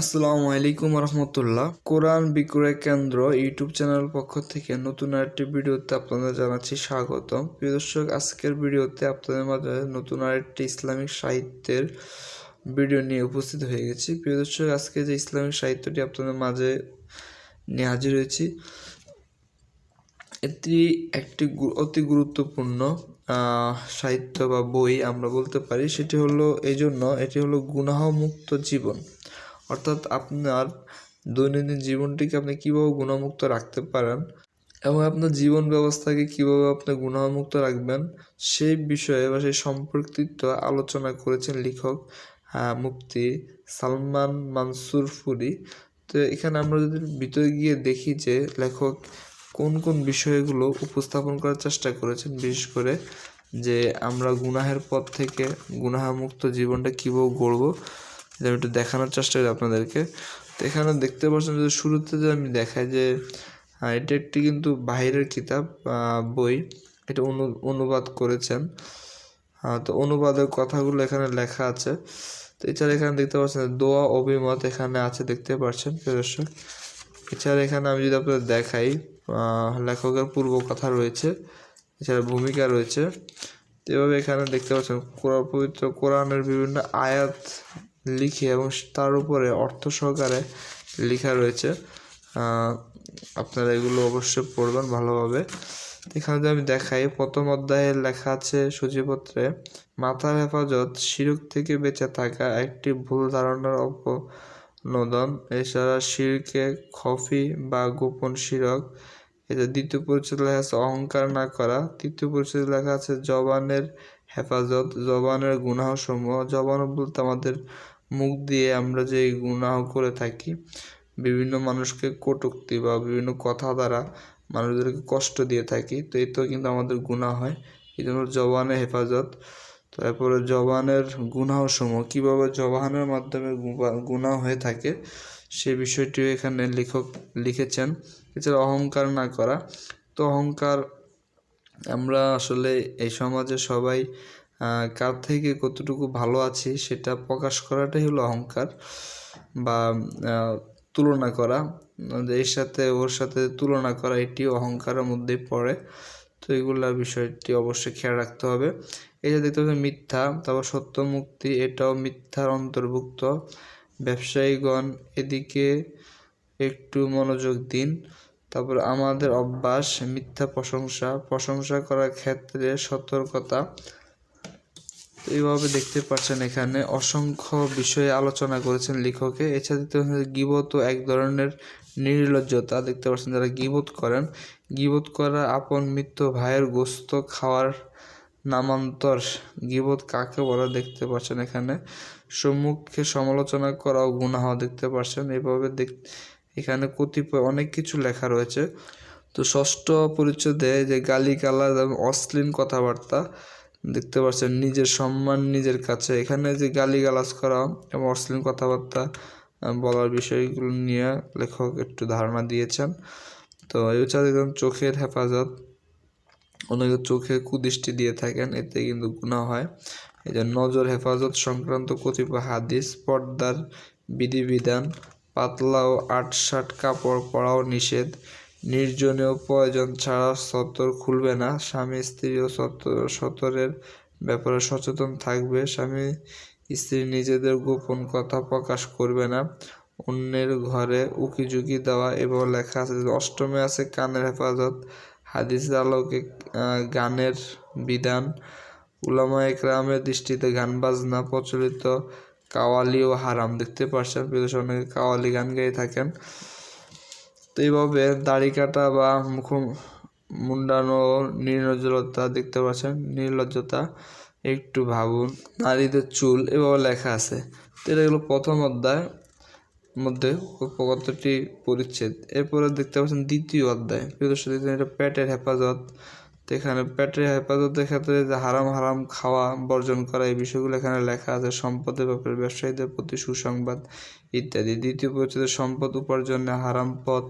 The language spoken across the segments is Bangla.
আসসালামু আলাইকুম রহমতুল্লাহ। কোরআন বিক্রয় কেন্দ্র ইউটিউব চ্যানেল পক্ষ থেকে নতুন আরেকটি ভিডিওতে আপনাদের জানাচ্ছি স্বাগতম। প্রিয় দর্শক, আজকের ভিডিওতে আপনাদের মাঝে নতুন আরেকটি ইসলামিক সাহিত্যের ভিডিও নিয়ে উপস্থিত হয়ে গেছি। প্রিয় দর্শক, আজকে যে ইসলামিক সাহিত্যটি আপনাদের মাঝে নিয়ে হাজির হয়েছি, এটি একটি অতি গুরুত্বপূর্ণ সাহিত্য বা বই আমরা বলতে পারি। সেটি হলো এই জন্য এটি হলো গুনাহমুক্ত জীবন। অর্থাৎ আপনার দৈনন্দিন জীবনটিকে আপনি কীভাবে গুণামুক্ত রাখতে পারেন এবং আপনার জীবন ব্যবস্থাকে কীভাবে আপনি গুণামুক্ত রাখবেন সেই বিষয়ে বা সেই সম্পর্কিত আলোচনা করেছেন লেখক আহ, মুফতি সালমান মানসুর ফুরি। তো এখানে আমরা যদি ভিতরে গিয়ে দেখি যে লেখক কোন কোন বিষয়গুলো উপস্থাপন করার চেষ্টা করেছেন বিশেষ করে যে আমরা গুনাহের পথ থেকে গুনাহমুক্ত জীবনটা কীভাবে গড়বো এটা আমি একটু দেখানোর চেষ্টা করি আপনাদেরকে। তো এখানে দেখতে পাচ্ছেন যে শুরুতে যে আমি দেখাই যে এটা একটি কিন্তু বাইরের কিতাব বই। এটা অনু, অনুবাদ করেছেন। তো অনুবাদের কথাগুলো এখানে লেখা আছে। তো এছাড়া এখানে দেখতে পাচ্ছেন দোয়া, অভিমত এখানে আছে দেখতে পাচ্ছেন দর্শক। এছাড়া এখানে আমি যদি আপনাদের দেখাই লেখকের পূর্ব কথা রয়েছে, এছাড়া ভূমিকা রয়েছে। এভাবে এখানে দেখতে পাচ্ছেন পবিত্র কোরআনের বিভিন্ন আয়াত লিখে এবং তার উপরে অর্থ সহকারে লেখা রয়েছে। আপনারা এগুলো অবশ্যই পড়বেন ভালোভাবে। এখানে যদি আমি দেখাই, প্রথম অধ্যায়ে লেখা আছে সূচিপত্রে মাথার হেফাজত, শিরক থেকে বেঁচে থাকা একটি ভুল ধারণার অপনোদন, এছাড়া শিরকে খফি বা গোপন শিরক। এটা দ্বিতীয় পরিচ্ছেদ লেখা আছে অহংকার না করা। তৃতীয় পরিচ্ছেদ লেখা আছে জবানের হেফাজত, জবানের গুনাহ সমূহ জবান বলতে আমাদের মুখ দিয়ে আমরা যে গুনাহ করে থাকি, বিভিন্ন মানুষকে কটূক্তি বা বিভিন্ন কথা দ্বারা মানুষদেরকে কষ্ট দিয়ে থাকি, তো এতেও কিন্তু আমাদের গুনাহ হয়। এই জন্য জবানের হেফাজত। তারপরে জবানের গুনাহ সমূহ কীভাবে জবানের মাধ্যমে গুনাহ হয়ে থাকে, সে বিষয়টিও এখানে লেখক লিখেছেন। এছাড়া অহংকার না করা, তো অহংকার আমরা আসলে এই সমাজে সবাই কার থেকে কতটুকু ভালো আছি সেটা প্রকাশ করাটাই হলো অহংকার বা তুলনা করা। এর সাথে, ওর সাথে তুলনা করা এটি অহংকারের মধ্যেই পড়ে। তো এগুলা বিষয়টি অবশ্যই খেয়াল রাখতে হবে। এই যে দেখতে পাচ্ছেন মিথ্যা, তারপর সত্য মুক্তি, এটাও মিথ্যার অন্তর্ভুক্ত। ব্যবসায়ীগণ এদিকে একটু মনোযোগ দিন। তারপর আমাদের অভ্যাস, মিথ্যা প্রশংসা প্রশংসা করার ক্ষেত্রে সতর্কতা। এইভাবে দেখতে পাচ্ছেন এখানে অসংখ্য বিষয়ে আলোচনা করেছেন লেখকে। এছাড়া দেখতে পাচ্ছেন গিবত এক ধরনের নির্লজ্জতা দেখতে পাচ্ছেন যারা গিবত করেন। গিবত করা আপন মৃত্যু ভাইয়ের গোস্ত খাওয়ার নামান্তর গিবত কাকে বলে দেখতে পাচ্ছেন এখানে। সম্মুখে সমালোচনা করাও গুনাহ দেখতে পাচ্ছেন। এভাবে দেখ, এখানে কতিপয় অনেক কিছু লেখা রয়েছে। তো ষষ্ঠ পরিচ্ছেদে যে গালি গালাজ এবং অশ্লীল কথাবার্তা দেখতে পাচ্ছেন, নিজের সম্মান, নিজের কাছে। এখানে যে গালি গালাজ করা এবং অশ্লীল কথাবার্তা বলার বিষয়গুলো নিয়ে লেখক একটু ধারণা দিয়েছেন। তো এই এছাড়া দেখলাম চোখের হেফাজত। অনেকে চোখে কুদৃষ্টি দিয়ে থাকেন, এতে কিন্তু গুনাহ হয়। এই যে নজর হেফাজত সংক্রান্ত কতিপয় হাদিস, পর্দার বিধিবিধান, পাতলা ও আটসাট কাপড় পরাও নিষেধ। নির্জনীয় প্রয়োজন ছাড়া সতর খুলবে না। স্বামী, স্ত্রী ও সতর সতরের ব্যাপারে সচেতন থাকবে। স্বামী, স্ত্রী নিজেদের গোপন কথা প্রকাশ করবে না। অন্যের ঘরে উকিঝুঁকি দেওয়া এবং লেখা আছে অষ্টমে আছে কানের হেফাজত। হাদিসের আলোকে গানের বিধান। উলামা একরামের দৃষ্টিতে গান বাজনা প্রচলিত কাওয়ালি ও হারাম। দেখতে পাচ্ছেন বিদেশে অনেকে কাওয়ালি গান গেয়ে থাকেন। তো এইভাবে দাড়ি কাটা বা মুখ মুন্ডানো নির্লজ্জতা দেখতে পাচ্ছেন, নির্লজ্জতা। একটু ভাবুন, নারীদের চুল এভাবে লেখা আছে। তো এটা হলো প্রথম অধ্যায় মধ্যে কতটি পরিচ্ছেদ। এরপরে দেখতে পাচ্ছেন দ্বিতীয় অধ্যায়। প্রিয় দর্শক এটা পেটের হেফাজত। এখানে পেটের হেফাজতের ক্ষেত্রে যে হারাম হারাম খাওয়া বর্জন করা, এই বিষয়গুলো এখানে লেখা আছে, সম্পদের ব্যাপারে ব্যবসায়ীদের প্রতি সুসংবাদ ইত্যাদি। দ্বিতীয় পরিচ্ছেদে, সম্পদ উপার্জনে হারাম পথ,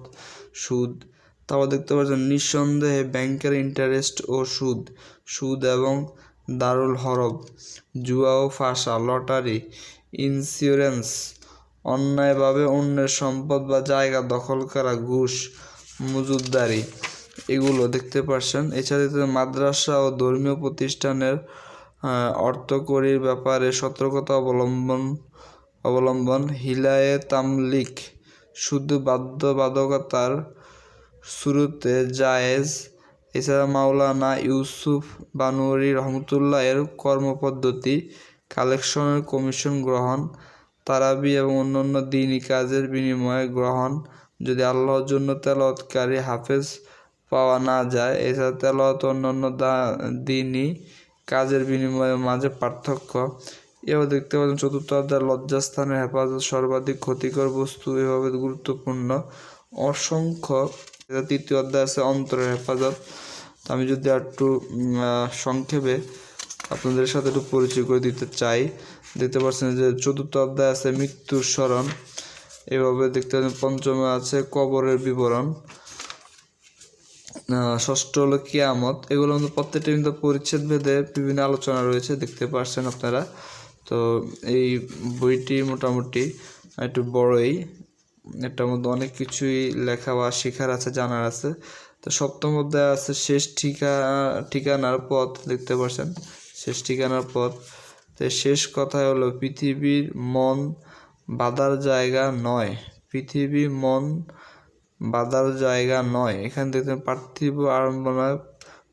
সুদ। তারপর দেখতে পাচ্ছেন, নিঃসন্দেহে ব্যাংকের ইন্টারেস্ট ও সুদ সুদ এবং দারুল হরব জুয়া ও ফাঁসা, লটারি ইন্স্যুরেন্স অন্যায়ভাবে অন্যের সম্পদ বা জায়গা দখল করা, ঘুষ, মজুদদারি। এগুলো দেখতে পারছেন। এছাড়া মাদ্রাসা ও ধর্মীয় প্রতিষ্ঠানের অর্থকরীর ব্যাপারে সতর্কতা অবলম্বন অবলম্বন, হিলায়ে তামলিক, শুধু বাধ্যবাধকতার শুরুতে জায়েজ। এছাড়া মাওলানা ইউসুফ বানুরি রহমতুল্লাহ এর কর্মপদ্ধতি, কালেকশনের কমিশন গ্রহণ, তারাবি এবং অন্যান্য দিনই কাজের বিনিময়ে গ্রহণ, যদি আল্লাহর জন্য তেলাওয়াতকারী হাফেজ পাওয়া না যায়। এছাড়া তেলাওয়াত অন্যান্য দিনই কাজের বিনিময়ে মাঝে পার্থক্য। এও দেখতে পাচ্ছেন, চতুর্থ অধ্যায় লজ্জাস্থানের হেফাজত সর্বাধিক ক্ষতিকর বস্তু এভাবে গুরুত্বপূর্ণ। অসংখ্য তৃতীয় অধ্যায় আছে অন্তরের হেফাজত। আমি যদি একটু সংক্ষেপে আপনাদের সাথে একটু পরিচয় করে দিতে চাই। দেখতে পাচ্ছেন যে চতুর্থ অধ্যায় আছে মৃত্যুর স্মরণ। এভাবে দেখতে পাচ্ছেন, পঞ্চমে আছে কবরের বিবরণ। ষষ্ঠ হলো কিয়ামত। এগুলো কিন্তু প্রত্যেকটা কিন্তু পরিচ্ছেদ ভেদে বিভিন্ন আলোচনা রয়েছে, দেখতে পাচ্ছেন আপনারা। তো এই বইটি মোটামুটি একটু বড়ই। এটার মধ্যে অনেক কিছুই লেখা বা শেখার আছে, জানার আছে। তো সপ্তম অধ্যায় আছে, শেষ ঠিকা, ঠিকানার পথ, দেখতে পাচ্ছেন শেষ ঠিকানার পথ। তো শেষ কথা হলো, পৃথিবীর মন বাধার জায়গা নয়। পৃথিবী মন বাধার জায়গা নয়। এখান থেকে পার্থিব আড়ম্বনা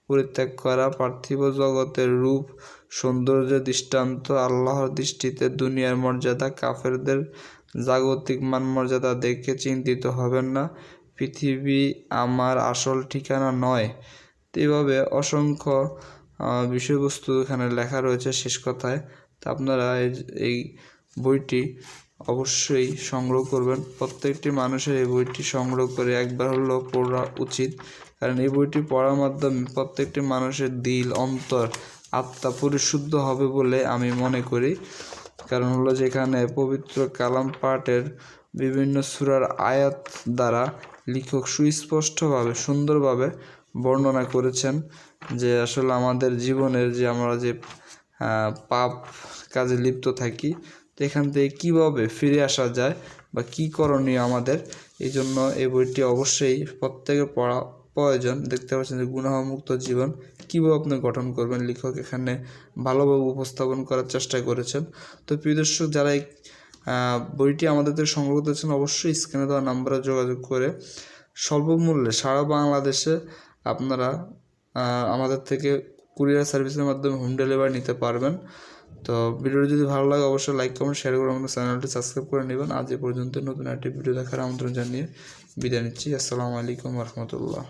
পরিত্যাগ করা, পার্থিব জগতের রূপ সৌন্দর্যের দৃষ্টান্ত, আল্লাহর দৃষ্টিতে দুনিয়ার মর্যাদা, কাফেরদের জাগতিক মান মর্যাদা দেখে চিন্তিত হবেন না। পৃথিবী আমার আসল ঠিকানা নয়। এইভাবে অসংখ্য বিষয়বস্তু এখানে লেখা রয়েছে শেষ কথায়। তা আপনারা এই বইটি অবশ্যই সংগ্রহ করবেন। প্রত্যেকটি মানুষের এই বইটি সংগ্রহ করে একবার হলেও পড়া উচিত। কারণ এই বইটি পড়ার মাধ্যমে প্রত্যেকটি মানুষের দিল, অন্তর, আত্মা পরিশুদ্ধ হবে বলে আমি মনে করি। কারণ হলো যেখানে পবিত্র কালাম পাঠের বিভিন্ন সূরার আয়াত দ্বারা লেখক সুস্পষ্টভাবে, সুন্দরভাবে বর্ণনা করেছেন যে আসলে আমাদের জীবনের যে আমরা যে পাপ কাজে লিপ্ত থাকি তো এখান থেকে কীভাবে ফিরে আসা যায় বা কী করণীয় আমাদের, এই জন্য এই বইটি অবশ্যই প্রত্যেকের পড়া প্রয়োজন। দেখতে পাচ্ছেন যে গুণাহমুক্ত জীবন কীভাবে আপনি গঠন করবেন, লেখক এখানে ভালোভাবে উপস্থাপন করার চেষ্টা করেছেন। তো প্রিয় দর্শক, যারা এই বইটি আমাদের থেকে সংগ্রহ করতেছেন অবশ্যই স্ক্রিনে দেওয়া নাম্বারে যোগাযোগ করে স্বল্প মূল্যে সারা বাংলাদেশে আপনারা আমাদের থেকে কুরিয়ার সার্ভিসের মাধ্যমে হোম ডেলিভারি নিতে পারবেন। তো ভিডিওটি যদি ভালো লাগে, অবশ্যই লাইক কমেন্ট শেয়ার করে আমাদের চ্যানেলটি সাবস্ক্রাইব করে নেবেন। আজ এ পর্যন্ত নতুন একটি ভিডিও দেখার আমন্ত্রণ জানিয়ে বিদায় নিচ্ছি। আসসালামু আলাইকুম রহমতুল্লাহ।